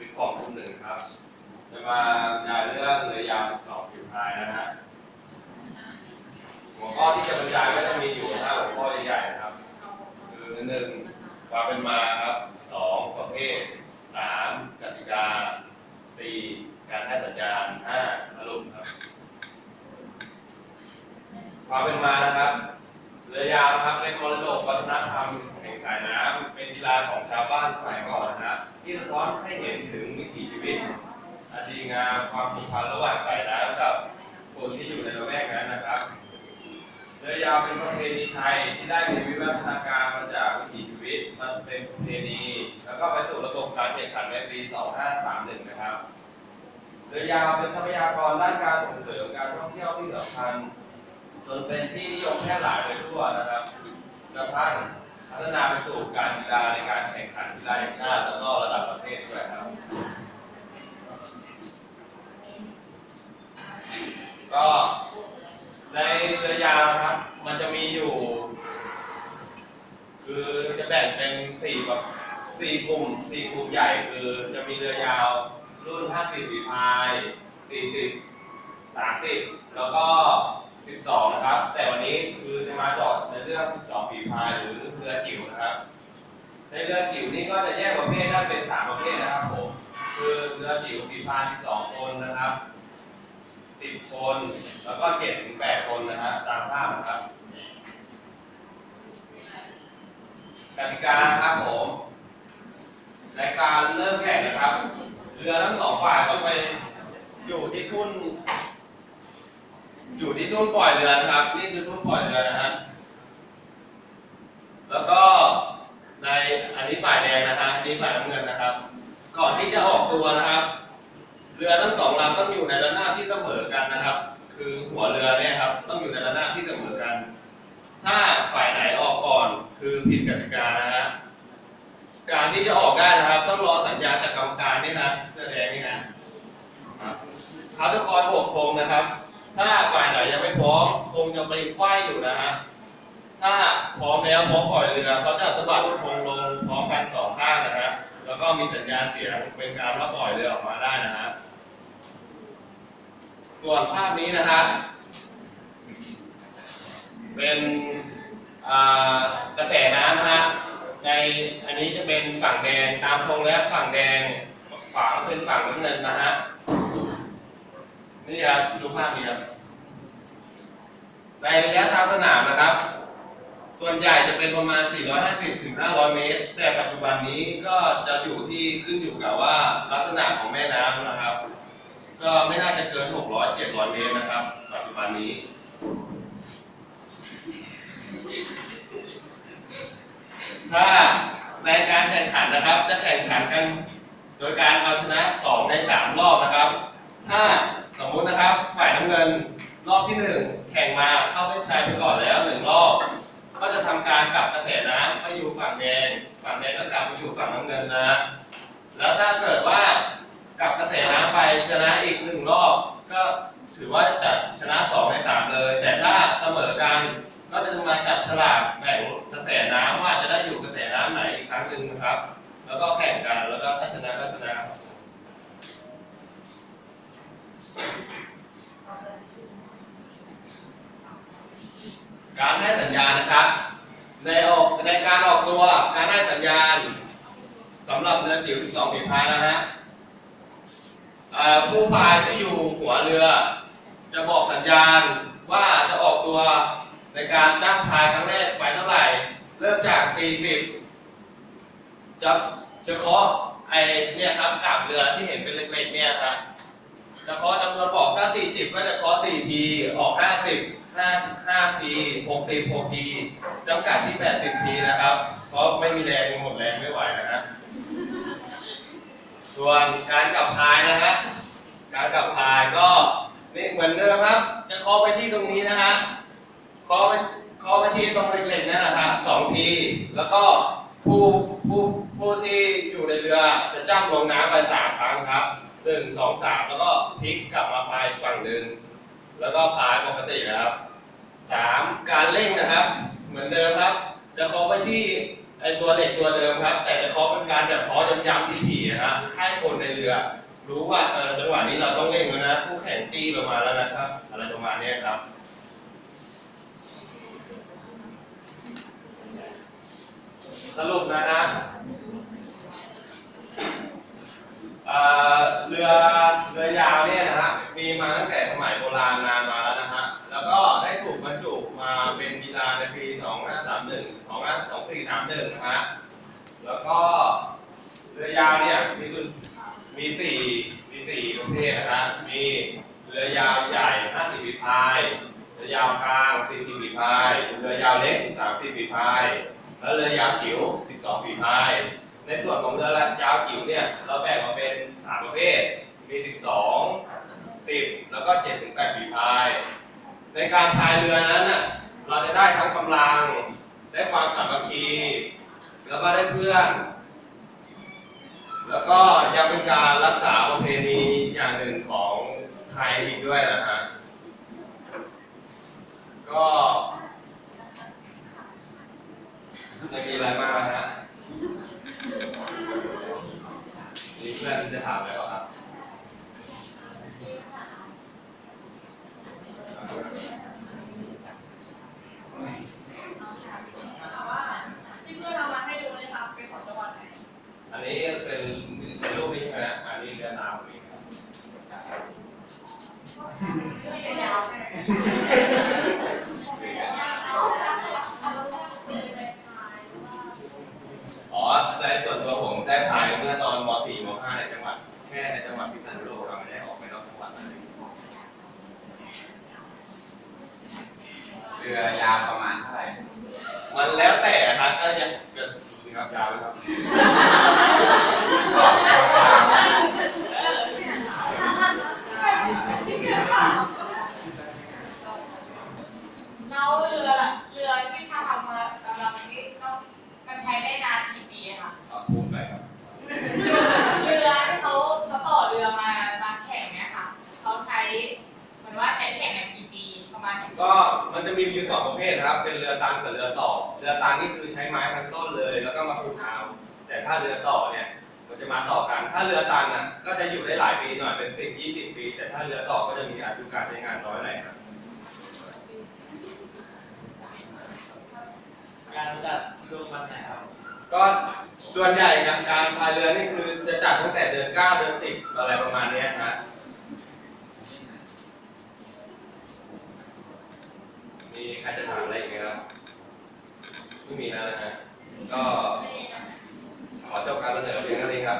วิทย์ของกลุ่มหนึ่งครับ จะมาบรรยายเรื่องเรือยาวสองผิวพายนะฮะหัวข้อที่จะบรรยายก็จะมีอยู่ห้าหัวข้อใหญ่ๆนะครับ คือหนึ่งความเป็นมาครับสองประเภทสามกติกาสี่การให้สัญญาณห้าสรุปครับ ความเป็นมานะครับเรือยาวครับเป็นมรดกวัฒนธรรมายน้ำเป็นกีฬาของชาวบ้านสมัยก่อนนะครับที่สะท้อนให้เห็นถึงวิถีชีวิตอาชีพงามความผูกพันระหว่างสายน้ำกับคนที่อยู่ในละแวกนั้นนะครับเรือยาวเป็นประเพณีไทยที่ได้มีวิวัฒนาการมาจากวิถีชีวิตมันเป็นประเพณี แล้วก็ไปสู่ระบบการแข่งขันในปี 2531 นะครับเรือยาวเป็นทรัพยากรด้านการส่งเสริมการท่องเที่ยวที่สำคัญจนเป็นที่นิยมแพร่หลายไปทั่วนะครับกระทั่ง พัฒนาไปสู่การกีฬาในการแข่งขันกีฬาแห่งชาติ แล้วก็ระดับประเทศด้วยครับ ก็ในเรือยาวนะครับ มันจะมีอยู่ คือจะแบ่งเป็นสี่แบบสี่กลุ่มสี่กลุ่มใหญ่คือจะมีเรือยาว รุ่น54ฝีพาย 40 30 แล้วก็ 12 นะครับ แต่วันนี้คือจะมาจอดในเรื่อง 12 ฝีพายหรือเรือจิ๋วนะครับ ในเรือจิ๋วนี่ก็จะแยกประเภทได้เป็น 3 ประเภทนะครับผม คือเรือจิ๋วฝีพาย 12 คนนะครับ 10 คน แล้วก็7ถึง8คนนะฮะตามภาพนะครับกติกาครับผมในการเริ่มแข่งนะครับ เรือทั้งสองฝ่ายต้องไปอยู่ที่ทุ่น อยู่ที่ทุ่นปล่อยเรือนะครับ นี่คือทุ่นปล่อยเรือนะฮะแล้วก็ในอันนี้ฝ่ายแดงนะครับนี่ฝ่ายน้ำเงินนะครับ ก่อนที่จะออกตัวนะครับ เรือทั้งสองลำต้องอยู่ในระนาบที่เสมอกันนะครับ คือหัวเรือเนี่ยครับ ต้องอยู่ในระนาบที่เสมอกัน ถ้าฝ่ายไหนออกก่อนคือผิดกติกานะฮะการที่จะออกได้นะครับ ต้องรอสัญญาณจากกรรมการนี่นะเสื้อแดงนี่นะครับ เขาจะคอยโบกธงนะครับ ถ้าฝ่ายไหนยังไม่พร้อมธงจะไปคว้ายอยู่นะฮะ ถ้าพร้อมแล้วพร้อมปล่อยเรือเขาจะสะบัดธงลงพร้อมกันสองข้างนะครับแล้วก็มีสัญญาณเสียงเป็นการว่าปล่อยเรือออกมาได้นะฮะ ส่วนภาพนี้นะครับเป็นกระแสน้ำนะฮะ ในอันนี้จะเป็นฝั่งแดงตามธงแล้วฝั่งแดงขวาเป็นฝั่งน้ำเงินนะฮะ นี่ครับดูภาพนี้ครับ ในระยะทางสนามนะครับ ส่วนใหญ่จะเป็นประมาณ 450 ถึง 500 เมตร แต่ปัจจุบันนี้ก็จะอยู่ที่ขึ้นอยู่กับว่าลักษณะของแม่น้ำนะครับ ก็ไม่น่าจะเกิน 600 700 เมตรนะครับ ปัจจุบันนี้ถ้าในการแข่งขันนะครับ จะแข่งขันกัน โดยการเอาชนะ 2 ใน 3 รอบนะครับ ถ้า สมมุตินะครับ ฝ่ายน้ำเงินรอบที่1แข่งมาเข้าเส้นชัยไปก่อนแล้ว1รอบ ก็จะทำการกลับกระแสน้ำไปอยู่ฝั่งแดง ฝั่งแดงก็กลับไปอยู่ฝั่งน้ำเงินนะ แล้วถ้าเกิดว่ากลับกระแสน้ำไปชนะอีกหนึ่งรอบ ก็ถือว่าจะชนะสองในสามเลย แต่ถ้าเสมอกันก็จะมาจับฉลากแบ่งกระแสน้ำว่าจะได้อยู่กระแสน้ำไหนอีกครั้งหนึ่งนะครับ แล้วก็แข่งกันแล้วก็ถ้าชนะก็ชนะ การให้สัญญาณนะครับ ในออกในการออกตัวการให้สัญญาณสำหรับเรือจิ๋ว12ฝีพายนะฮะผู้พายที่อยู่หัวเรือ จะบอกสัญญาณว่าจะออกตัวในการจ้างพายครั้งแรกไปเท่าไหร่ เริ่มจาก 40 จะจะเคาะไอเนี่ยครับกาบเรือที่เห็นเป็นเล็กๆเนี่ยฮะ จะเคาะจำนวนบอกถ้า 40 ก็จะเคาะ4ที ออก 50 5 5ที60 6ทีจำกัดที่ 80 ทีนะครับ เพราะไม่มีแรงหมดแรงไม่ไหวนะฮะส่วนการกลับพายนะฮะ การกลับพายก็นี่เหมือนเดิมครับ จะเคาะไปที่ตรงนี้นะฮะเคาะไปเคาะไปที่ตรงเล็กๆนั่นนะครับสองที แล้วก็ผู้ผู้ผู้ที่อยู่ในเรือจะจ้ำลงน้ำไปสามครั้งครับ หนึ่งสองสามแล้วก็พลิกกลับมาพายฝั่งหนึ่งแล้วก็พายปกตินะครับสามการเร่งนะครับ เหมือนเดิมครับ จะเคาะไปที่ไอตัวเหล็กตัวเดิมครับ แต่จะเคาะเป็นการแบบเคาะย้ำๆถี่ๆนะครับให้คนในเรือ รู้ว่าเออจังหวะนี้เราต้องเร่งแล้วนะคู่แข่งจี้เรามาแล้วนะครับ อะไรประมาณนี้ครับสรุปนะฮะ เรือเรือยาวเนี่ยนะฮะมีมาตั้งแต่สมัยโบราณนานมาแล้วนะฮะแล้วก็ได้ถูกบรรจุมาเป็นกีฬาในปี 2531 252431นะฮะแล้วก็เรือยาวเนี่ยมีจุดมีสี่มีสี่ประเภทนะฮะมีเรือยาวใหญ่ 50ฝีพายเรือยาวกลาง 40ฝีพายเรือยาวเล็ก 30ฝีพาย แล้วเรือยาวจิ๋ว 12ฝีพาย ในส่วนของเรือลากยาวจิ๋วเนี่ยเราแบ่งออกเป็น 3 ประเภท มี 12 10 แล้วก็ 7 ถึง8ฝีพาย ในการพายเรือนั้นน่ะเราจะได้ทั้งกำลัง ได้ความสามัคคี แล้วก็ได้เพื่อน แล้วก็ยังเป็นการรักษาประเพณีอย่างหนึ่งของไทยอีกด้วยนะฮะ ก็ไม่มีอะไรมากนะฮะมีเพื่อน จะถามอะไรเปล่าครับที่เพื่อนเอามาให้ดูเลยค่ะเป็นของจังหวัดไหนอันนี้เป็นเป็นรูปนี้ใช่ไหมอันนี้เรือน้ำนี่ครับชื่อยาวใช่ไหม .5 ในจังหวัดแค่ในจังหวัดพิษณุโลกครับไม่ได้ออกไปนอกจังหวัดเลย เรือยาวประมาณเท่าไหร่ มันแล้วแต่ครับถ้ายังจะครับยาวไหมครับ แล้วเรือเรือที่ถ้าทำมาสำหรับนี้ต้องมันใช้ได้นานกี่ปีอะคะ เอาพูดไปครับ เรือที่เขาเขาต่อเรือมามาแข่งเนี่ยค่ะเขาใช้เหมือนว่าใช้แข่งกันกี่ปีประมาณกี่ปี ก็มันจะมี อยู่สองประเภทนะครับ เป็นเรือตันกับเรือต่อ เรือตันนี่คือใช้ไม้ทั้งต้นเลย แล้วก็มาผูกเอาแต่ถ้าเรือต่อเนี่ยมันจะมาต่อกัน ถ้าเรือตันอะก็จะอยู่ได้หลายปีหน่อยเป็นสิบยี่สิบปี แต่ถ้าเรือต่อก็จะมีอายุการใช้งานน้อยหน่อยครับการจัดช่วงวันไหนครับ ก็ส่วนใหญ่งานการพายเรือนี่คือจะจัดตั้งแต่เดือนเก้าเดือนสิบอะไรประมาณเก็ขอจบการเสนอเพียงเท่านี้ครับ